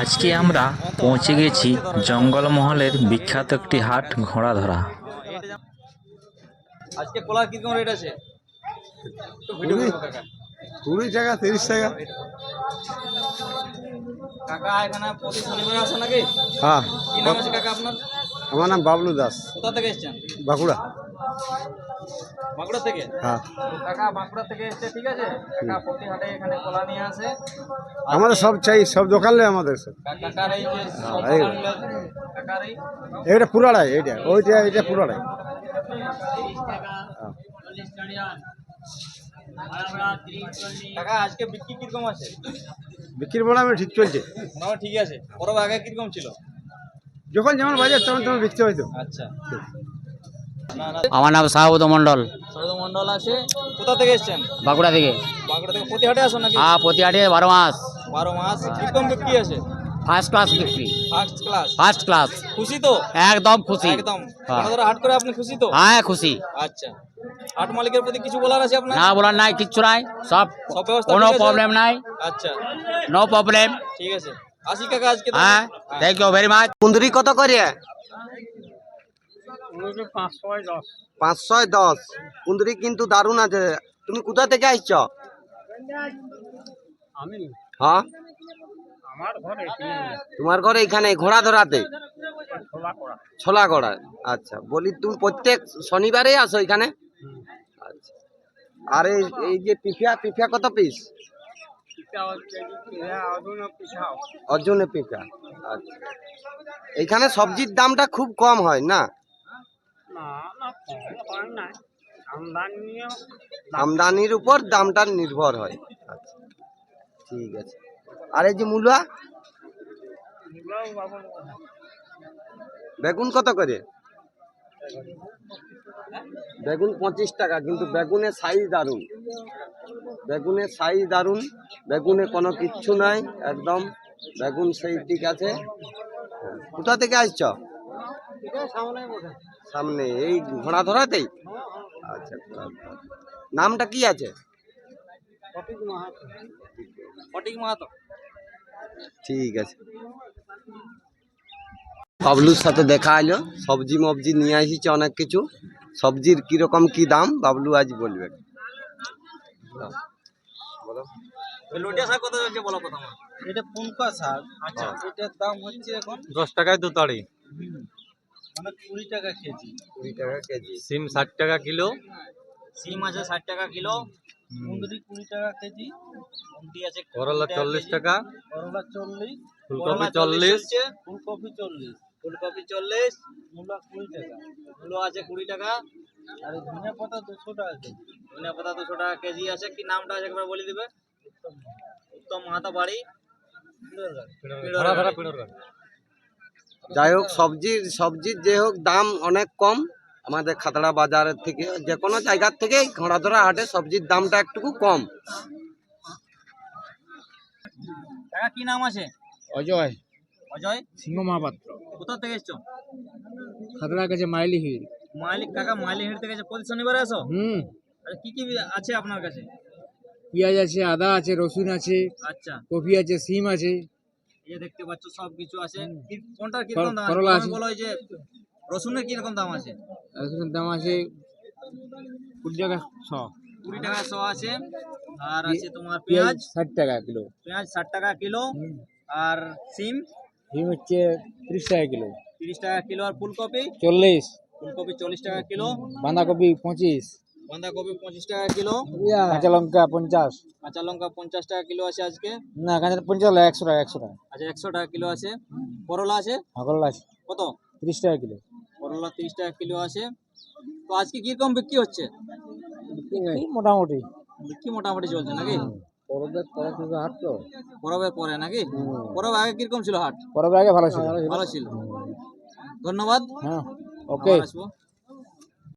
আজকে আমরা পৌঁছে গেছি জঙ্গলমহলের বিখ্যাত একটি হাট ঘোড়াধরা আজকে কলার কীরকম রেট আছে? কুড়ি। কুড়ি টাকা তিরিশ টাকা। কাকা এখানে প্রতি শনিবার আসে নাকি? হ্যাঁ। কি নাম আছে কাকা আপনার? আমার নাম বাবলু দাস। কোথা থেকে এসেছেন? বাঁকুড়া। বাঁকুড়া থেকে? হ্যাঁ। কাকা বাঁকুড়া থেকে এসছে ঠিক আছে? কাকা প্রতি হাটে এখানে কলা নিয়ে আসে। আমাদের সব চাই সব দোকান আমাদের সব। কাকার এই যে আছে, কাকার এই? এইটা পুরাড়াই এইটা ওইটা এইটা পুরাড়াই কাকা আজকে বিক্রি কীরকম আছে? বিক্রির মোটামুটি ঠিক চলছে। মোটামুটি ঠিক আছে। পরব আগে কীরকম ছিল? যখন যেমন বাজার তখন তখন বিক্রি হয়তো। আচ্ছা। না না আমার নাম শাহবুদ মন্ডল মন্ডল আছে। কোথা থেকে এসেছেন? বাঁকুড়া থেকে। বাঁকুড়া থেকে প্রতি হাটে আসো নাকি? হ্যাঁ প্রতি হাটে বারো মাস। বারো মাস। কীরকম বিক্রি আছে? ফার্স্ট ক্লাস বিক্রি। ফার্স্ট ক্লাস ফার্স্ট ক্লাস খুশি তো? একদম খুশি। একদম। হ্যাঁ। ধরো হাট করে আপনি খুশি তো? হ্যাঁ খুশি। আচ্ছা। হাট মালিকের প্রতি কিছু বলার আছে আপনার? না বলার নাই কিচ্ছু নাই। সব সব ব্যবস্থা কোনো প্রবলেম নাই। আচ্ছা। নো প্রবলেম ঠিক আছে। আসি কাকা আজকে হ্যাঁ থ্যাংক ইউ ভেরি মাচ কুন্দরি কত করে? পাঁচশো দশ। কুন্দরি কিন্তু দারুণ আছে। তুমি কোথা থেকে আসছ? হ্যাঁ? তোমার ঘরে এখানে ঘোড়া ধরাতে ছোলা করা আচ্ছা বলি তুমি প্রত্যেক শনিবারে আসো এখানে? আচ্ছা। আর এই যে পিফিয়া পিফিয়া কত পিস অর্জুনের পিফা আচ্ছা। এখানে সবজির দামটা খুব কম হয় না? আমদানির উপর দামটা নির্ভর হয়। আচ্ছা ঠিক আছে। আর এই যে মূলা? বেগুন কত করে? বেগুন পঁচিশ টাকা, কিন্তু বেগুনের সাইজ দারুণ। বেগুনের সাইজ দারুণ, বেগুনে কোনো কিচ্ছু নাই, একদম। বেগুন সেই ঠিক আছে। কোথা থেকে আসছ? সামনে এই ঘোড়া ধরাতেই? আচ্ছা নামটা কি আছে? ফটিক মাহাতো। ঠিক আছে। বাবলুর সাথে দেখা হলো সবজি মবজি নিয়ে আসিছে অনেক কিছু। সবজির কীরকম কি দাম বাবলু আজ বলবে। এটা পুনকা শাক। আচ্ছা। এটার দাম হচ্ছে এখন দশ টাকায় দু তাড়ি। মানে কুড়ি টাকা কেজি। কুড়ি টাকা কেজি। সিম ষাট টাকা কিলো। সিম আছে ষাট টাকা কিলো। কুন্দরি কুড়ি টাকা কেজি। কুন্দি আছে করলা চল্লিশ টাকা করলা চল্লিশ। ফুলকপি চল্লিশ ফুলকপি চল্লিশ। ফুলকপি চল্লিশ। মূলা কুড়ি টাকা। মূলো আছে কুড়ি টাকা। আর ধনিয়া পাতা দুশো টাকা কেজি। ধনিয়া পাতা দুশো টাকা কেজি আছে। কি নামটা আছে একবার বলে দিবে? উত্তম মাহাতো। বাড়ি। পিঁড়োর। যাই হোক সবজির সবজির যে হোক দাম অনেক কম। আমাদের খাতড়া বাজারের থেকে যে কোনো জায়গার থেকে ঘোড়াধরা হাটে সবজির দামটা একটু কম। কি নাম আছে? অজয়। অজয়? সিংহ মহাপাত্র। কোথা থেকে এসছো? খাতড়া কাছে মাইলি হিল। মালিক কাকা মাইলি হেড থেকে প্রতি শনিবারে আসো? হুম। কি কি আছে আপনার কাছে? পেঁয়াজ আছে আদা আছে রসুন আছে আচ্ছা। কফি আছে সিম আছে। এই দেখতে পাচ্ছ সব কিছু আছে কি- কোনটার কীরকম দাম আছে। বলো এই যে রসুনের কীরকম দাম আছে? রসুনের দাম আছে কুড়ি টাকা ছ কুড়ি টাকা শো আছে। আর আছে তোমার পেঁয়াজ পেঁয়াজ। ষাট টাকা কিলো। পেঁয়াজ ষাট টাকা কিলো। আর সিম? সিম হচ্ছে ত্রিশ টাকা কিলো। তিরিশ টাকা কিলো। আর ফুলকপি? চল্লিশ। ফুলকপি চল্লিশ টাকা কিলো। বাঁধাকপি পঁচিশ। বাঁধাকপি পঁচিশ টাকা কিলো। কাঁচা লঙ্কা পঞ্চাশ। কাঁচা লঙ্কা পঞ্চাশ টাকা কিলো আছে আজকে। না কাঁচা পঞ্চাশ একশো টাকা একশো টাকা। আচ্ছা একশো টাকা কিলো আছে। করলা আছে? আগরলা আছে। কত? ত্রিশ টাকা কিলো। করলা তিরিশ টাকা কিলো আছে। তো আজকে কীরকম বিক্রি হচ্ছে? মোটামুটি। বিক্রি মোটামুটি চলছে নাকি? পরবের পরে থেকে হাট তো। পরবের পরে নাকি? পরবে আগে কীরকম ছিল হাট? পরবে আগে ভালো ছিল। ভালো ছিল। ধন্যবাদ। হ্যাঁ ওকে আসব।